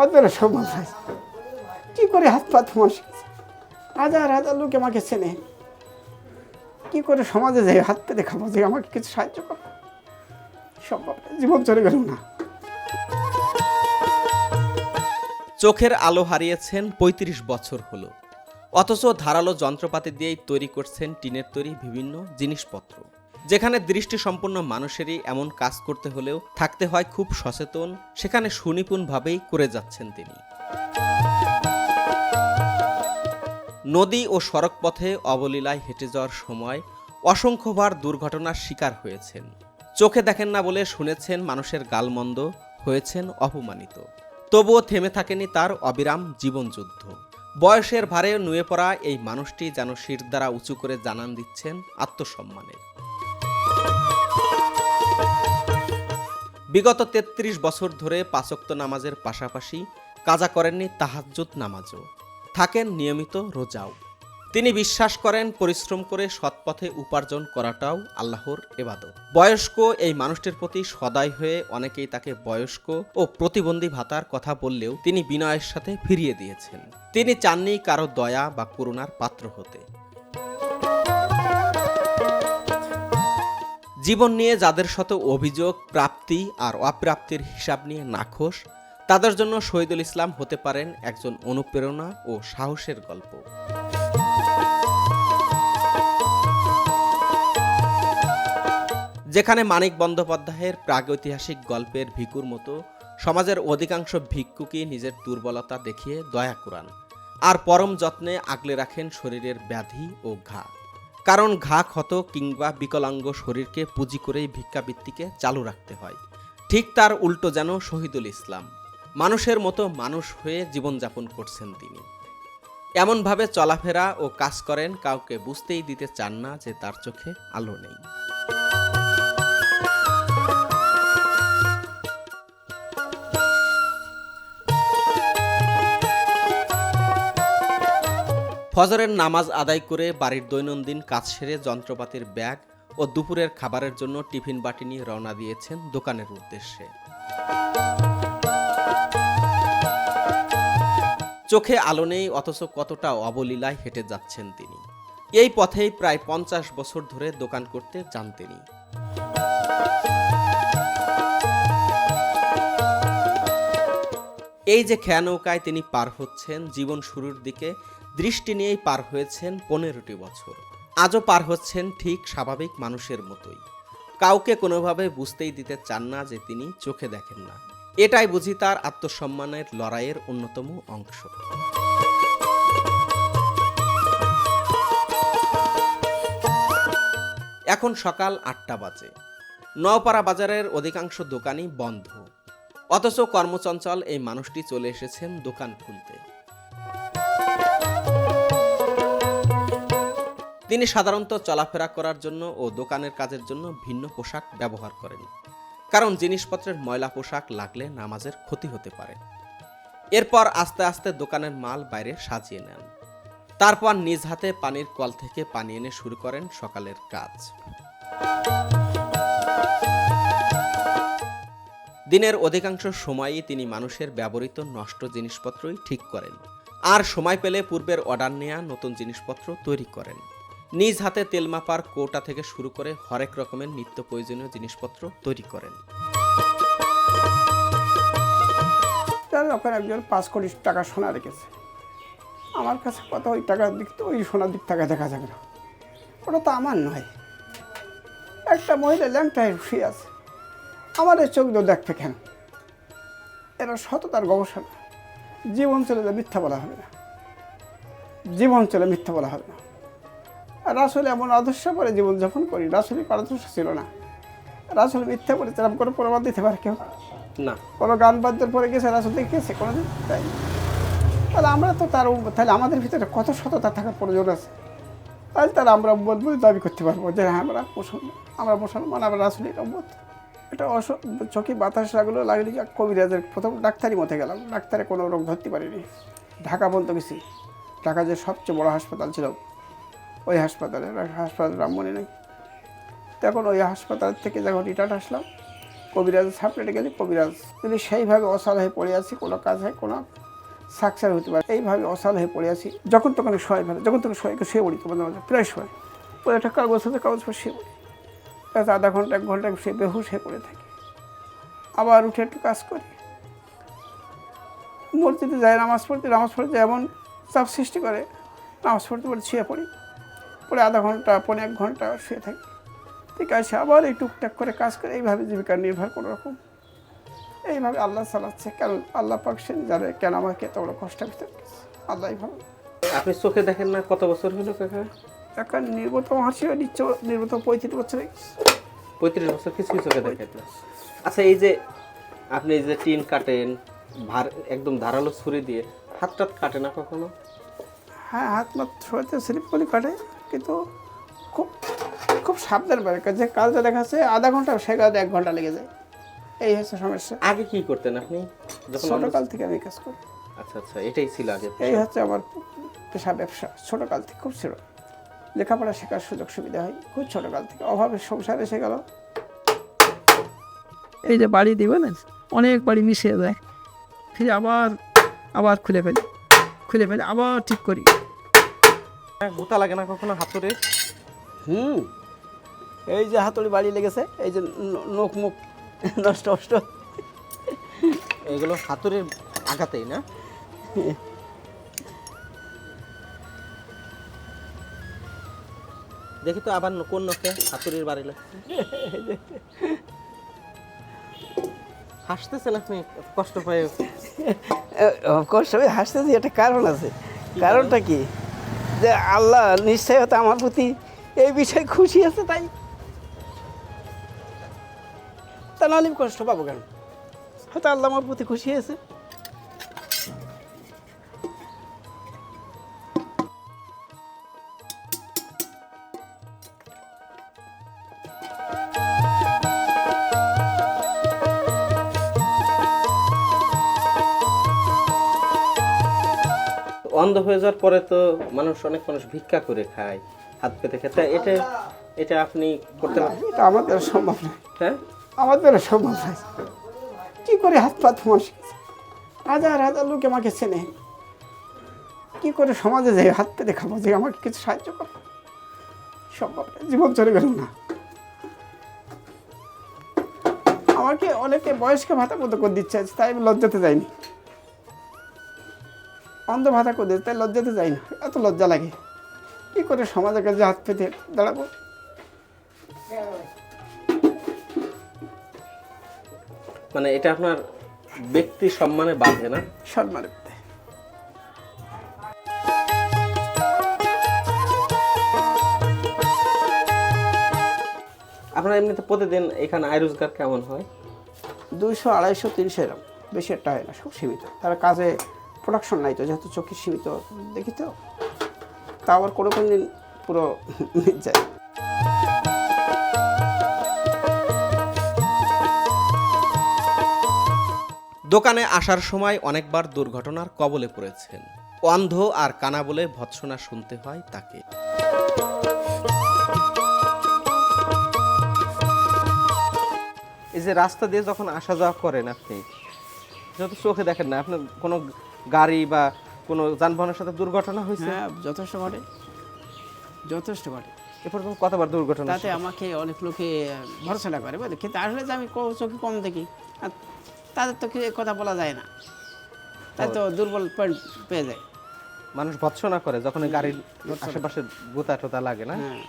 আমার দ্বারা সম্ভব নয় কী করে হাত পা তোমার হাজার হাজার লোক আমাকে চেনে। কী করে সমাজে যাই, হাত পেতে খাব যে আমাকে কিছু সাহায্য করো? সম্ভব জীবন চলে গেল না। চোখের আলো হারিয়েছেন ৩৫ বছর হলো। অথচ ধারালো যন্ত্রপাতি দিয়েই তৈরি করছেন টিনের তৈরি বিভিন্ন জিনিসপত্র। যেখানে দৃষ্টিসম্পন্ন মানুষেরই এমন কাজ করতে হলেও থাকতে হয় খুব সচেতন, সেখানে সুনিপুণভাবেই করে যাচ্ছেন তিনি। নদী ও সড়ক পথে অবলীলায় হেঁটে যাওয়ার সময় অসংখ্যবার দুর্ঘটনার শিকার হয়েছেন। চোখে দেখেন না বলে শুনেছেন মানুষের গালমন্দ, হয়েছেন অপমানিত। তবুও থেমে থাকেনি তার অবিরাম জীবনযুদ্ধ। বয়সের ভারে নুয়ে পড়া এই মানুষটি যেন শির দ্বারা উঁচু করে জানান দিচ্ছেন আত্মসম্মানের। বিগত ৩৩ বছর ধরে পাঁচক্ত নামাজের পাশাপাশি কাজা করেননি তাহাজ্জুদ নামাজও। থাকেন নিয়মিত রোজাও। তিনি বিশ্বাস করেন পরিশ্রম করে সৎপথে উপার্জন করাটাও আল্লাহর এবাদত। বয়স্ক এই মানুষটির প্রতি সদয় হয়ে অনেকেই তাকে বয়স্ক ও প্রতিবন্ধী ভাতার কথা বললেও তিনি বিনয়ের সাথে ফিরিয়ে দিয়েছেন। তিনি চাননি কারও দয়া বা করুণার পাত্র হতে। জীবন নিয়ে যাদের শত অভিযোগ, প্রাপ্তি আর অপ্রাপ্তির হিসাব নিয়ে নাখোশ, তাদের জন্য শহীদুল ইসলাম হতে পারেন একজন অনুপ্রেরণা ও সাহসের গল্প। যেখানে মানিক বন্দ্যোপাধ্যায়ের প্রাগৈতিহাসিক গল্পের ভিকুর মতো, সমাজের অধিকাংশ ভিক্ষুকই নিজের দুর্বলতা দেখিয়ে দয়া করান, আর পরম যত্নে আগলে রাখেন শরীরের ব্যাধি ও ঘা। কারণ ঘা, ক্ষত কিংবা বিকলাঙ্গ শরীরকে পুঁজি করেই ভিক্ষাবৃত্তিকে চালু রাখতে হয়। ঠিক তার উল্টো যেন শহীদুল ইসলাম। মানুষের মতো মানুষ হয়ে জীবনযাপন করছেন তিনি। এমনভাবে চলাফেরা ও কাজ করেন কাউকে বুঝতেই দিতে চান না যে তার চোখে আলো নেই। ফজরের নামাজ আদায় করে বাড়ির দৈনন্দিন কাজ সেরে যন্ত্রপাতির ব্যাগ ও দুপুরের খাবারের জন্য টিফিন বাটি নিয়ে রওনা দিয়েছেন দোকানের উদ্দেশ্যে। চোখে আলো নেই, অথচ কতটা অবলীলায় হেঁটে যাচ্ছেন তিনি। এই পথেই প্রায় পঞ্চাশ বছর ধরে দোকান করতে যান তিনি। এই যে খেয়া নৌকায় তিনি পার হচ্ছেন, জীবন শুরুর দিকে দৃষ্টি নিয়েই পার হয়েছেন পনেরোটি বছর। আজও পার হচ্ছেন ঠিক স্বাভাবিক মানুষের মতোই। কাউকে কোনোভাবে বুঝতেই দিতে চান না যে তিনি চোখে দেখেন না। এটাই বুঝি তার আত্মসম্মানের লড়াইয়ের অন্যতম অংশ। এখন সকাল আটটা বাজে। নওপাড়া বাজারের অধিকাংশ দোকানই বন্ধ। অথচ কর্মচঞ্চল এই মানুষটি চলে এসেছেন দোকান খুলতে। তিনি সাধারণত চলাফেরা করার জন্য ও দোকানের কাজের জন্য ভিন্ন পোশাক ব্যবহার করেন, কারণ জিনিসপত্রের ময়লা পোশাক লাগলে নামাজের ক্ষতি হতে পারে। এরপর আস্তে আস্তে দোকানের মাল বাইরে সাজিয়ে নেন। তারপর নিজ হাতে পানির কল থেকে পানি এনে শুরু করেন সকালের কাজ। দিনের অধিকাংশ সময়ই তিনি মানুষের ব্যবহৃত নষ্ট জিনিসপত্রই ঠিক করেন, আর সময় পেলে পূর্বের অর্ডার নেয়া নতুন জিনিসপত্র তৈরি করেন। নিজ হাতে তেল মাপার কৌটা থেকে শুরু করে হরেক রকমের নিত্য প্রয়োজনীয় জিনিসপত্র তৈরি করেন। একজন পাঁচ কোটি টাকা সোনা রেখেছে আমার কাছে কত ওই টাকার দিক তো ওই সোনার দিক টাকা দেখা যাবে না। ওটা তো আমার নয়। একটা মহিলা ল্যাংটায় শুয়ে আছে। আমার এই চোখ দিয়ে দেখতে কেন? এরা সততার গবেষণা। জীবন চলে মিথ্যা বলা হবে না। জীবন চলে মিথ্যা বলা হবে না। রাসুল এমন আদর্শ করে জীবনযাপন করি রাসুলের আদর্শ ছিল না। রাসুল মিথ্যা বলে এরকম করে প্রমাণ দিতে পারে কেউ? না। কোনো গান বাদ্যের পরে গেছে রাসুল দেখেছে কোনোদিন? তাই। তাহলে আমরা তো তার তাহলে আমাদের ভিতরে কত সততা থাকার প্রয়োজন আছে? তাহলে তাহলে আমরা বলব দাবি করতে পারব যে হ্যাঁ আমরা মুসলমান আমরা মুসলমান আমরা রাসুলের উম্মত। এটা অস চোখে বাতাস লাগল লাগলে যে কবিরাজের প্রথম ডাক্তারি মতে গেলাম। ডাক্তারে কোনো রোগ ধরতে পারিনি। ঢাকা পর্যন্ত গেছি। ঢাকা যে সবচেয়ে বড় হাসপাতাল ছিল ওই হাসপাতালে, হাসপাতাল রামমণি নাকি? তখন ওই হাসপাতাল থেকে যখন রিটার্ন আসলাম, কবিরাজ সাপ্লেটে গেলে কবিরাজ। যদি সেইভাবে অসাল হয়ে পড়ে আছি, কোনো কাজ হয়, কোনো সাকসেস হতে পারে। এইভাবে অসাল হয়ে পড়ে আছি, যখন তখন শোয় ফেলে যখন তখন শোয়কে শুয়ে পড়ি তোমাদের মাঝে প্রায় শোয়। পরে একটা কাগজ হতে কাগজ পর শুয়ে পড়ি। ব্যাস, আধা ঘণ্টা, এক ঘণ্টা সে বেহুশ হয়ে পড়ে থাকি। আবার উঠে একটু কাজ করি। মসজিদে যায় নামাজ পড়তে নামাজ পড়তে এমন চাপ সৃষ্টি করে, নামাজ পড়তে পড়ে শুয়ে পড়ি। পরে আধা ঘণ্টা পনেরো এক ঘণ্টা শুয়ে থাকি। ঠিক আছে আবার এই টুকটাক করে কাজ করে এইভাবে জীবিকা নির্ভর কোনো রকম। এইভাবে আল্লাহ চালাচ্ছে। কেন আল্লাহ পাক সে জানে কেন আমাকে এত বড় কষ্টের ভিতরে আল্লাহ ভালো। আপনি চোখে দেখেন না কত বছর হলো কাকা? এখন নির্গত হাসি নিচ্ছ নির্গত পঁয়ত্রিশ বছর পঁয়ত্রিশ বছর কিছু চোখে দেখেন না। আচ্ছা এই যে আপনি এই যে টিন কাটেন ভার একদম ধারালো ছুরি দিয়ে হাত টাত কাটে না কখনো? হ্যাঁ হাত মাত ছড়াতে স্লিপ করে কাটে। কিন্তু খুব খুব সাবধান পারে যে কাজটা দেখাচ্ছে আধা ঘণ্টা সে কাজে এক ঘণ্টা লেগে যায়। এই হচ্ছে সমস্যা। আগে কি করতেন আপনি? যখন ছোটোকাল থেকে আমি কাজ করি। আচ্ছা আচ্ছা এটাই ছিল আগে এই হচ্ছে আমার পেশা ব্যবসা। ছোটোকাল থেকে খুব ছিল। লেখাপড়া শেখার সুযোগ সুবিধা হয় খুব ছোটোকাল থেকে। অভাবে সংসার এসে গেল। এই যে বাড়ি দিবে না অনেক বাড়ি মিশিয়ে দেয়। ফিরে আবার আবার খুলে ফেলি। খুলে ফেলে আবার ঠিক করি। গুতা লাগে না কখনো হাতুড়ে? হুম। এই যে হাতুড়ি বাড়ি লেগেছে এই যে নখ মুখ নষ্ট নষ্ট। এগুলো হাতুড়ির আঘাতেই না? দেখি তো আবার কোন নখে হাতুড়ির বাড়ি লাগছে হাসতেছেন আপনি কষ্ট পায়। কষ্ট হবে হাসতেছি একটা কারণ আছে। কারণটা কি? যে আল্লাহ নিশ্চয় হতে আমার প্রতি এই বিষয়ে খুশি আছে তাই। তা নাহলে আমি কষ্ট পাবো কেন? হয়তো আল্লাহ আমার প্রতি খুশি হয়েছে অন্ধ হয়ে যাওয়ার পরে তো মানুষ অনেক মানুষ ভিক্ষা করে খায় হাত পেতে খেতে এটা এটা আপনি করতে পারেন এটা আমার দ্বারা সম্ভব নয় হ্যাঁ? আমার দ্বারা সম্ভব নয় কী করে হাত পা শিখেছে? হাজার হাজার লোক আমাকে চেনে। কী করে সমাজে যাই হাত পেতে খাব যে আমাকে কিছু সাহায্য করো সম্ভব জীবন চলে গেল না। আমাকে অনেকে বয়স্ক ভাতা মতো করে দিচ্ছে তাই আমি লজ্জাতে যাইনি। অন্ধ ভাতা করে তাই লজ্জাতে যাই না। এত লজ্জা লাগে। কী করে সমাজের কাছে হাত পেতে? দাঁড়াবো। মানে এটা আপনার ব্যক্তি সম্মানে বাঁধে না? সম্মানের পেতে আপনার এমনিতে প্রতিদিন এখানে আয় রোজগার কেমন হয়? দুইশো আড়াইশো তিনশো এরকম। বেশি একটা হয় না খুব সীমিত। তার কাজে প্রোডাকশন নাই তো, যেহেতু চোখে সীমিত, দেখি তো। তা আবার কোনো কোনো দিন পুরো যায়। দোকানে আসার সময় অনেকবার দুর্ঘটনার কবলে পড়েছেন। অন্ধ আর কানা বলে ভৎসনা শুনতে হয় তাকে। এই যে রাস্তা দিয়ে যখন আসা যাওয়া করেন আপনি যত চোখে দেখেন না, আপনার কোনো গাড়ি বা কোনো যানবাহনের সাথে দুর্ঘটনা হয়েছে? হ্যাঁ যথেষ্ট ঘটে। যথেষ্ট ঘটে। এ পর্যন্ত কতবার দুর্ঘটনা তাতে আমাকে অনেক লোকে ভরসা না করে বুঝলে কিন্তু আসলে যে আমি চোখে কম দেখি। তাদের তো কথা বলা যায় না। তাই তো দুর্বল পয়েন্ট পেয়ে যায়। মানুষ ভৎসনা করে যখন গাড়ির আশেপাশে গোতা টোতা লাগে না? হ্যাঁ।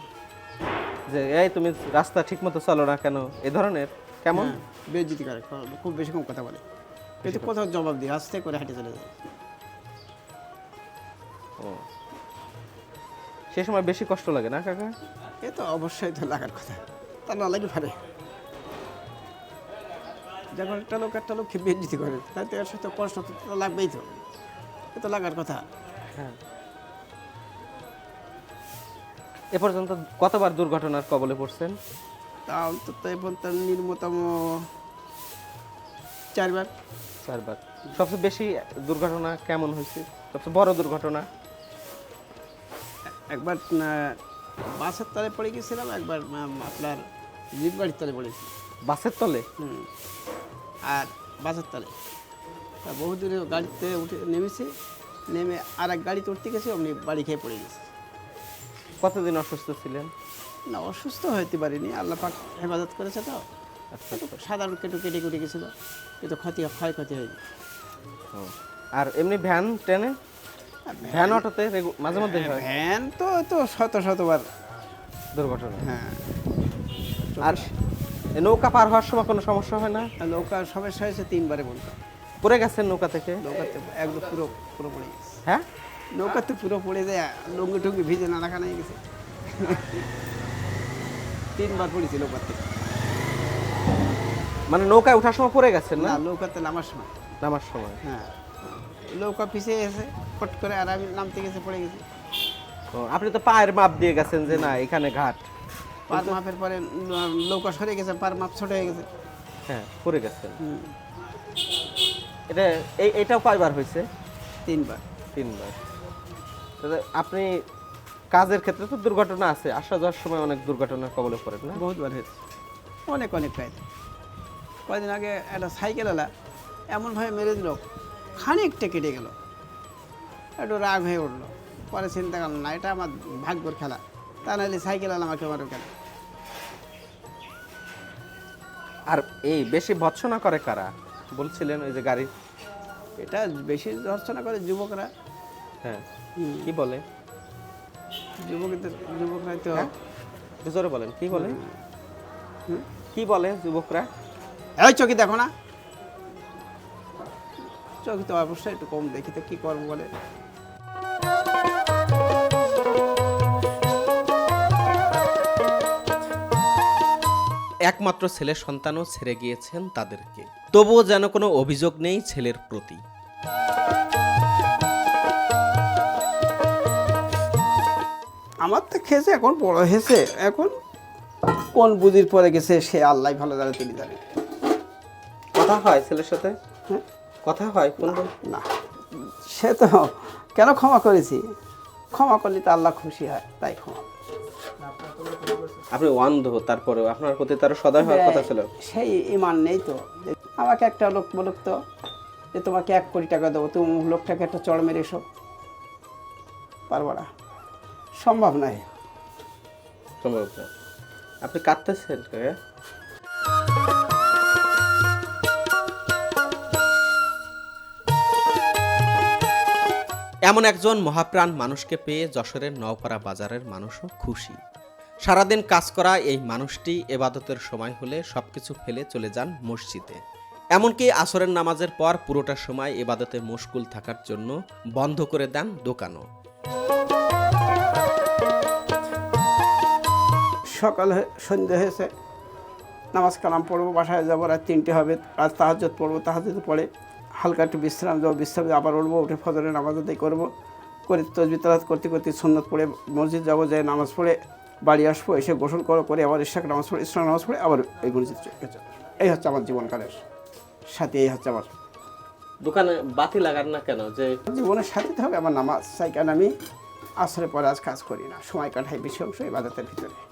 যে এই তুমি রাস্তা ঠিক মতো চলো না কেন? এ ধরনের কেমন? হ্যাঁ, বেইজ্জতি করে খুব বেশি কম কথা বলে। কিন্তু কোথাও জবাব দিই আস্তে করে হেঁটে চলে যায় ও। সে সময় বেশি কষ্ট লাগে না কাকা? এ তো অবশ্যই তো লাগার কথা। তা না লাগে পারে। যখন একটা লোক একটা লোক লোককে বেজ্জিতি করে তাতে এর সাথে কষ্ট তো তো লাগবেই তো। এ তো লাগার কথা। হ্যাঁ। এ পর্যন্ত কতবার দুর্ঘটনার কবলে পড়ছেন? তা অন্তত এবং তার নিম্নতম চারবার। চারবার সবচেয়ে বেশি দুর্ঘটনা কেমন হয়েছে? সবচেয়ে বড় দুর্ঘটনা? একবার বাসের তলে পড়ে গেছিলাম একবার আপনার জিপ গাড়ির তলে পড়েছি। বাসের তলে? আর বাজার তলে। তা বহু দূরে গাড়িতে উঠে নেমেছি নেমে আর এক গাড়িতে উঠতে গেছি অমনি বাড়ি খেয়ে পড়ে গেছি। কতদিন অসুস্থ ছিলেন? না অসুস্থ হইতে পারিনি আল্লাহ পাক হেফাজত করেছে তো। আচ্ছা। সাধারণ কেটু কেটে কুটে গেছিল। কিন্তু ক্ষতি ক্ষয়ক্ষতি হয়নি ও। আর এমনি ভ্যান ট্রেনে? ভ্যান। অটোতে মাঝে মধ্যে ভ্যান তো তো শত শতবার। দুর্ঘটনা। হ্যাঁ। আর নৌকা পার হওয়ার সময় কোনো সমস্যা হয় না? নৌকার সমস্যা হয়েছে তিনবারে বলতো পড়ে গেছে নৌকা থেকে? নৌকাতে একদম পুরো পুরো পড়ে গেছে। হ্যাঁ? নৌকাতে পুরো পড়ে যায় লুঙ্গি টুঙ্গি ভিজে না রাখা নাই গেছে। তিনবার পড়েছে নৌকার থেকে। মানে নৌকায় ওঠার সময় পড়ে গেছেন না? না নৌকাতে নামার সময়। নামার সময়। হ্যাঁ নৌকা পিছিয়ে এসে ফট করে আর আমি নামতে গেছে পড়ে গেছি। ও, আপনি তো পায়ের মাপ দিয়ে গেছেন যে না এখানে ঘাট। পার মাপের পরে নৌকা সরে গেছে পার মাপ ছোট হয়ে গেছে। হ্যাঁ পড়ে গেছেন হুম, এটা এই এটাও কয়বার হয়েছে? তিনবার। তিনবার। তাহলে আপনি কাজের ক্ষেত্রে তো দুর্ঘটনা আছে আসা যাওয়ার সময় অনেক দুর্ঘটনার কবলে পড়েন না? বহুতবার হয়েছে। অনেক অনেক কাজ কয়েকদিন আগে একটা সাইকেলওয়ালা এমনভাবে মেরে দিল খানিকটা কেটে গেল। একটু রাগ হয়ে উঠল। পরে চিন্তা করলাম না এটা আমার ভাগ্যর খেলা। তা নাহলে সাইকেলওয়ালা আমাকে মারো কেন? আর এই বেশি ভৎসনা করে কারা? বলছিলেন ওই যে গাড়ি এটা বেশি ধর্ষণা করে যুবকরা। হ্যাঁ কি বলে? যুবকদের যুবকরা তো হ্যাঁ? জোরে বলেন কি বলে। কি বলে যুবকরা? এই চকি দেখো না। চকি তো অবশ্যই একটু কম দেখি তো কী করব বলে। একমাত্র ছেলের সন্তানও ছেড়ে গিয়েছেন তাদেরকে। তবুও যেন কোনো অভিযোগ নেই ছেলের প্রতি। আমার তো খেয়েছে এখন বড় হয়েছে এখন কোন বুঝির পরে গেছে সে আল্লাহ ভালো জানে তিনি জানে। কথা হয় ছেলের সাথে? হ্যাঁ? কথা হয়? কোন না। সে তো কেন ক্ষমা করেছি? ক্ষমা করলে তো আল্লাহ খুশি হয় তাই ক্ষমা। আপনি অন্ধ তারপরেও আপনার প্রতি তার সদয় হওয়ার কথা ছিল। সেই ইমান নেই তো। আমাকে একটা লোক বলুক তো যে তোমাকে এক কোটি টাকা দেবো তুমি লোকটাকে একটা চড় মেরে এসো। পারব না। সম্ভব নয়। সম্ভব না। আপনি কাঁদতেছেন এমন একজন মহাপ্রাণ মানুষকে পেয়ে যশোরের নওপাড়া বাজারের মানুষও খুশি। সারাদিন কাজ করা এই মানুষটি এবাদতের সময় হলে সবকিছু ফেলে চলে যান মসজিদে। এমনকি আসরের নামাজের পর পুরোটা সময় এবাদতে মুশকুল থাকার জন্য বন্ধ করে দেন দোকানও। সকাল সন্ধ্যে হয়েছে। নামাজ কালাম পড়ব, বাসায় যাব, রাত তিনটে হবে, রাত তাহাজত পড়ব তাহাজত পড়ে। হালকা একটু বিশ্রাম যাব বিশ্রাম দিয়ে আবার উঠবো উঠে ফজরের নামাজ আদায় করব। করে তসবি তালাত করতে করতে সুন্নত পড়ে মসজিদ যাব যাই নামাজ পড়ে বাড়ি আসব এসে গোসল করো করে আবার ইশাক নামাজ পড়ে ইসলাম নামাজ পড়ে আবার এই মসজিদ এই হচ্ছে আমার জীবনকালের সাথে এই হচ্ছে আমার দোকানে বাতি লাগান না কেন? যে জীবনের সাথে হবে আমার নামাজ চাই কারণ আমি? আসরে পরে আজ কাজ করি না সময় কাটাই বেশি অংশ ইবাদতের ভিতরে। আচ্ছা আচ্ছা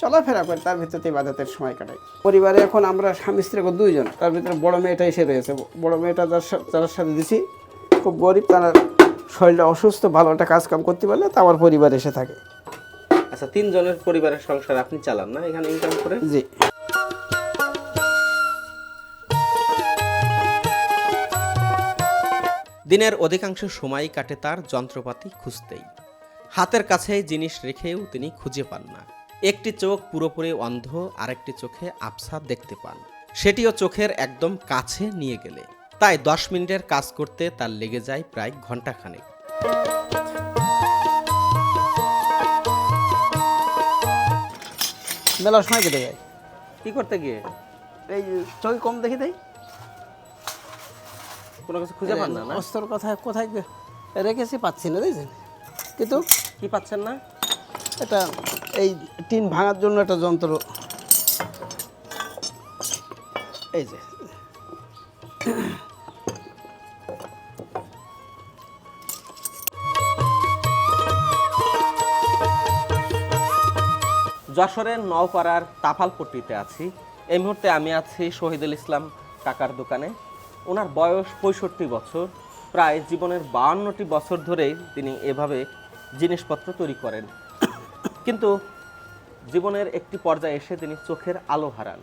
চলাফেরা করি তার ভিতরে ইবাদতের সময় কাটাই। পরিবারে এখন আমরা স্বামী স্ত্রী দুইজন। তার ভিতরে বড় মেয়েটা এসে রয়েছে। বড় মেয়েটা যার যার সাথে দিছি খুব গরিব তারা শরীরটা অসুস্থ ভালো একটা কাজ কাম করতে পারলে তা আমার পরিবার এসে থাকে। আচ্ছা তিনজনের পরিবারের সংসার আপনি চালান না এখানে ইনকাম করে? জি। দিনের অধিকাংশ সময় কাটে তার যন্ত্রপাতি খুঁজতেই। হাতের কাছে জিনিস রেখেও তিনি খুঁজে পান না। একটি চোখ পুরোপুরি অন্ধ আরেকটি চোখে আবসা দেখতে পান। সেটিও চোখের একদম কাছে নিয়ে গেলে। তাই দশ মিনিটের কাজ করতে তার লেগে যায় প্রায় ঘন্টাখানেক মেলার সময় কেটে যায়। কি করতে গিয়ে? এই চোখ কম দেখে দেয় কোনো কিছু খুঁজে পান না অস্তর কোথায় কোথায় রেখেছি পাচ্ছি না দেখছেন? কিন্তু কি পাচ্ছেন না? এটা এই টিন ভাঙার জন্য একটা যন্ত্র। এই যে। যশোরের নওপাড়ার তাফালপট্টিতে আছি। এই মুহূর্তে আমি আছি শহীদুল ইসলাম কাকার দোকানে। ওনার বয়স পঁয়ষট্টি বছর। প্রায় জীবনের বাহান্নটি বছর ধরেই তিনি এভাবে জিনিসপত্র তৈরি করেন। কিন্তু জীবনের একটি পর্যায়ে এসে তিনি চোখের আলো হারান।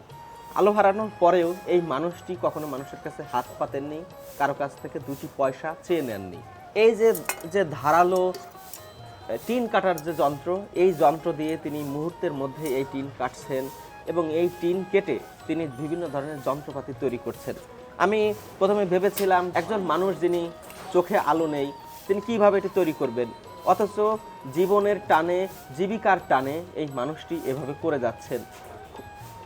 আলো হারানোর পরেও এই মানুষটি কখনো মানুষের কাছে হাত পাতেননি, কারও কাছ থেকে দুটি পয়সা চেয়ে নেননি। এই যে যে ধারালো টিন কাটার যে যন্ত্র, এই যন্ত্র দিয়ে তিনি মুহূর্তের মধ্যে এই টিন কাটছেন এবং এই টিন কেটে তিনি বিভিন্ন ধরনের যন্ত্রপাতি তৈরি করছেন। আমি প্রথমে ভেবেছিলাম, একজন মানুষ যিনি চোখে আলো নেই, তিনি কীভাবে এটি তৈরি করবেন? অথচ জীবনের টানে, জীবিকার টানে এই মানুষটি এভাবে করে যাচ্ছেন।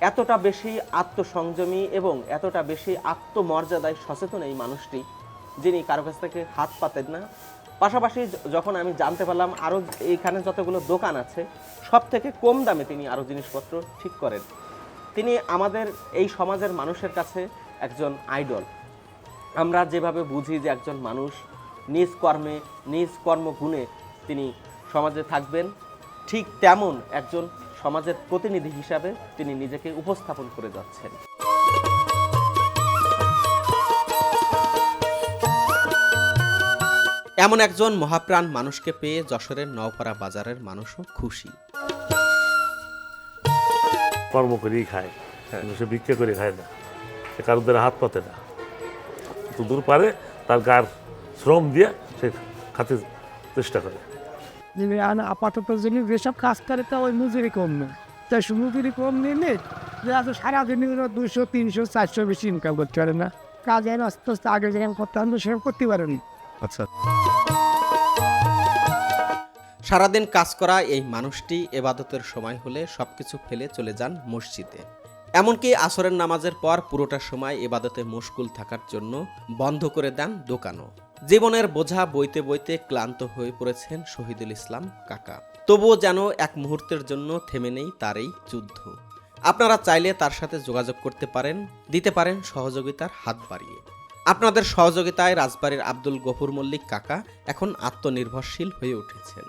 এতটা বেশি আত্মসংযমী এবং এতটা বেশি আত্মমর্যাদায় সচেতন এই মানুষটি, যিনি কারও কাছ থেকে হাত পাতেন না। পাশাপাশি যখন আমি জানতে পারলাম আরও এইখানে যতগুলো দোকান আছে সব থেকে কম দামে তিনি আরও জিনিসপত্র ঠিক করেন। তিনি আমাদের, এই সমাজের মানুষের কাছে একজন আইডল। আমরা যেভাবে বুঝি যে একজন মানুষ নিজ কর্মে, নিজ কর্মগুণে তিনি সমাজে থাকবেন। ঠিক তেমন একজন সমাজের প্রতিনিধি হিসাবে তিনি নিজেকে উপস্থাপন করে যাচ্ছেন। এমন একজন মহাপ্রাণ মানুষকে পেয়ে যশোরের নওপাড়া বাজারের মানুষও খুশি। কর্ম করেই খায়। কিন্তু সে ভিক্ষা করে খায় না। সে কারোর দ্বারা হাত পাতে না। তো দূর পারে তার গার শ্রম দিয়ে সে খাতে চেষ্টা করে। আচ্ছা। সারাদিন কাজ করা এই মানুষটি এবাদতের সময় হলে সবকিছু ফেলে চলে যান মসজিদে। এমনকি আসরের নামাজের পর পুরোটা সময় এবাদতে মুশকুল থাকার জন্য বন্ধ করে দেন দোকানও। জীবনের বোঝা বইতে বইতে ক্লান্ত হয়ে পড়েছেন শহীদুল ইসলাম কাকা। তবুও যেন এক মুহূর্তের জন্য থেমে নেই তার এই যুদ্ধ। আপনারা চাইলে তার সাথে যোগাযোগ করতে পারেন, দিতে পারেন সহযোগিতার হাত বাড়িয়ে। আপনাদের সহযোগিতায় রাজবাড়ির আব্দুল গফুর মল্লিক কাকা এখন আত্মনির্ভরশীল হয়ে উঠেছেন।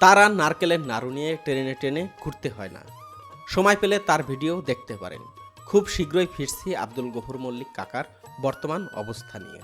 তারা নারকেলের নাড়ু নিয়ে টেনে টেনে ঘুরতে হয় না। সময় পেলে তার ভিডিও দেখতে পারেন। খুব শীঘ্রই ফিরছি আব্দুল গফুর মল্লিক কাকার বর্তমান অবস্থা নিয়ে।